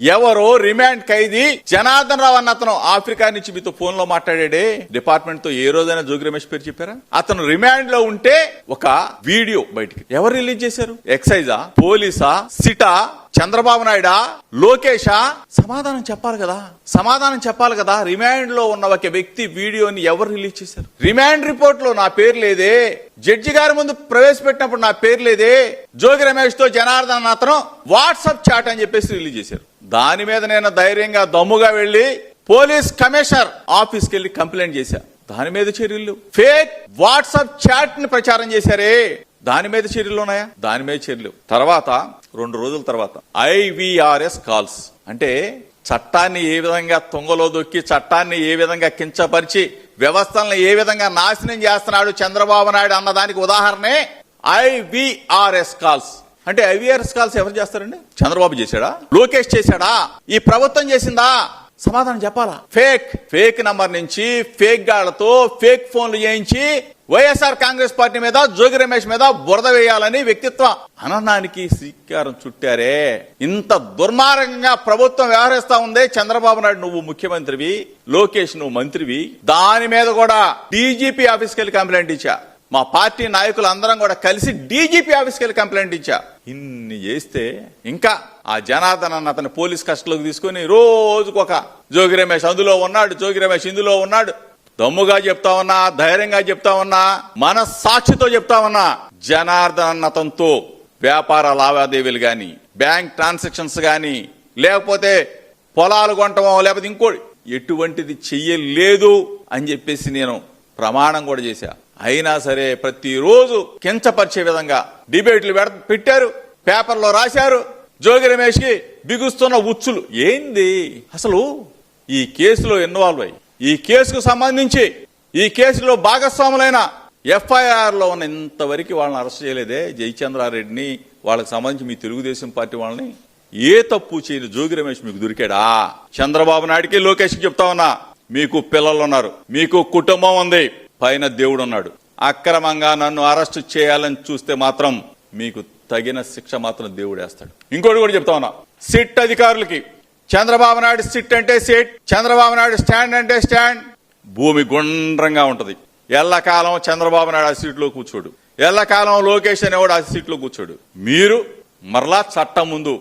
ఎవరో రిమాండ్ ఖైదీ జనార్దన్ రావు అన్న అతను ఆఫ్రికా నుంచి మీతో ఫోన్లో మాట్లాడాడే. డిపార్ట్మెంట్తో ఏ రోజైనా జోగి రమేష్ పేరు చెప్పారా? అతను రిమాండ్లో ఉంటే ఒక వీడియో బయటికి. ఎవరు రిలీజ్ చేశారు? ఎక్సైజా పోలీసా సిటా చంద్రబాబు నాయుడా లోకేషా? సమాధానం చెప్పాలి కదా. సమాధానం చెప్పాలి కదా. రిమాండ్లో ఉన్న ఒక వ్యక్తి వీడియోని ఎవరు రిలీజ్ చేశారు? రిమాండ్ రిపోర్ట్లో నా పేరు లేదే. జడ్జి గారి ముందు ప్రవేశపెట్టినప్పుడు నా పేరు లేదే. జోగి రమేష్తో జనార్దన్ అన్న అతను వాట్సాప్ చాట్ అని చెప్పేసి రిలీజ్ చేశారు. దాని మీద నేను ధైర్యంగా దమ్ముగా వెళ్ళి పోలీస్ కమిషనర్ ఆఫీస్కి వెళ్ళి కంప్లైంట్ చేశా. దాని మీద చర్యలు. ఫేక్ వాట్సాప్ చాట్ని ప్రచారం చేశారే. దాని మీద చర్యలు ఉన్నాయా? దాని మీద చర్యలు. తర్వాత రెండు రోజుల తర్వాత ఐవిఆర్ఎస్ కాల్స్. అంటే చట్టాన్ని ఏ విధంగా తుంగలో దొక్కి చట్టాన్ని ఏ విధంగా కించపరిచి వ్యవస్థలను ఏ విధంగా నాశనం చేస్తున్నాడు చంద్రబాబు నాయుడు అన్నదానికి ఉదాహరణే ఐవీఆర్ఎస్ కాల్స్. అంటే ఐవీఆర్ఎస్ కాల్స్ ఎవరు చేస్తారండి? చంద్రబాబు చేశాడా? లోకేష్ చేశాడా? ఈ ప్రభుత్వం చేసిందా? సమాధానం చెప్పాలా? ఫేక్ ఫేక్ నంబర్ నుంచి ఫేక్ గాళ్ళతో ఫేక్ ఫోన్లు చేయించి వైఎస్ఆర్ కాంగ్రెస్ పార్టీ మీద జోగి రమేష్ మీద బురద వేయాలని వ్యక్తిత్వ అననానికి శ్రీకారం చుట్టారే. ఇంత దుర్మార్గంగా ప్రభుత్వం వ్యవహరిస్తా ఉందే చంద్రబాబు నాయుడు నువ్వు ముఖ్యమంత్రివి లోకేష్ నువ్వు మంత్రివి. దాని మీద కూడా డీజీపీ ఆఫీస్కి వెళ్ళి కంప్లైంట్ ఇచ్చా. మా పార్టీ నాయకులు అందరం కూడా కలిసి డీజీపీ ఆఫీస్కి వెళ్ళి కంప్లైంట్ ఇచ్చా. ఇన్ని చేస్తే ఇంకా ఆ జనార్దన్ అన్న అతని పోలీస్ కస్టలోకి తీసుకుని రోజుకొక జోగి రమేష్ అందులో ఉన్నాడు జోగి రమేష్ ఇందులో ఉన్నాడు. దమ్ముగా చెప్తా ఉన్నా ధైర్యంగా చెప్తా ఉన్నా మన సాక్షితో చెప్తా ఉన్నా జనార్దన్ అన్నతంతో వ్యాపార లావాదేవీలు గాని బ్యాంక్ ట్రాన్సాక్షన్స్ గాని లేకపోతే పొలాలు కొనటమో లేకపోతే ఇంకోటి ఎటువంటిది చెయ్యలేదు అని చెప్పేసి నేను ప్రమాణం కూడా చేశా. అయినా సరే ప్రతిరోజు కించపరిచే విధంగా డిబేట్లు పెట్టారు పేపర్లో రాశారు. జోగి రమేష్కి బిగుస్తున్న ఉచ్చులు. ఏంది? అసలు ఈ కేసులో ఇన్వాల్వ్ అయ్యి ఈ కేసుకు సంబంధించి ఈ కేసులో భాగస్వాములైన ఎఫ్ఐఆర్లో ఉన్న ఇంతవరకు వాళ్ళని అరెస్ట్ చేయలేదే జయచంద్రారెడ్డిని వాళ్ళకి సంబంధించి మీ తెలుగుదేశం పార్టీ వాళ్ళని. ఏ తప్పు చేయని జోగి రమేష్ మీకు దొరికాడా? చంద్రబాబు నాయుడికి లోకేష్కి చెప్తా ఉన్నా మీకు పిల్లలు ఉన్నారు మీకు కుటుంబం ఉంది. పైన దేవుడు ఉన్నాడు అక్రమంగా నన్ను అరెస్ట్ చేయాలని చూస్తే మాత్రం మీకు తగిన శిక్ష మాత్రం దేవుడు వేస్తాడు ఇంకోటి కూడా చెప్తా ఉన్నా. సిట్ అధికారులకి. చంద్రబాబు నాయుడు సిట్ అంటే సిట్ చంద్రబాబు నాయుడు స్టాండ్ అంటే స్టాండ్. భూమి గుండ్రంగా ఉంటది. ఎల్లకాలం చంద్రబాబు నాయుడు ఆ సీట్లో కూర్చోడు. ఎల్లకాలం లోకేష్ అనేవాడు ఆ సీట్లో కూర్చోడు. మీరు మరలా చట్టం ముందు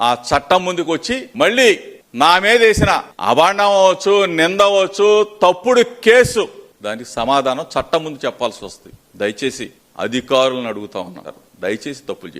ఆ చట్టం ముందుకు వచ్చి మళ్ళీ నా మీద వేసిన అవాండం అవ్వచ్చు నింద అవ్వచ్చు తప్పుడు కేసు దానికి సమాధానం చట్టం ముందు చెప్పాల్సి వస్తుంది. దయచేసి అధికారులను అడుగుతా ఉన్నారు. దయచేసి తప్పులు చేయండి.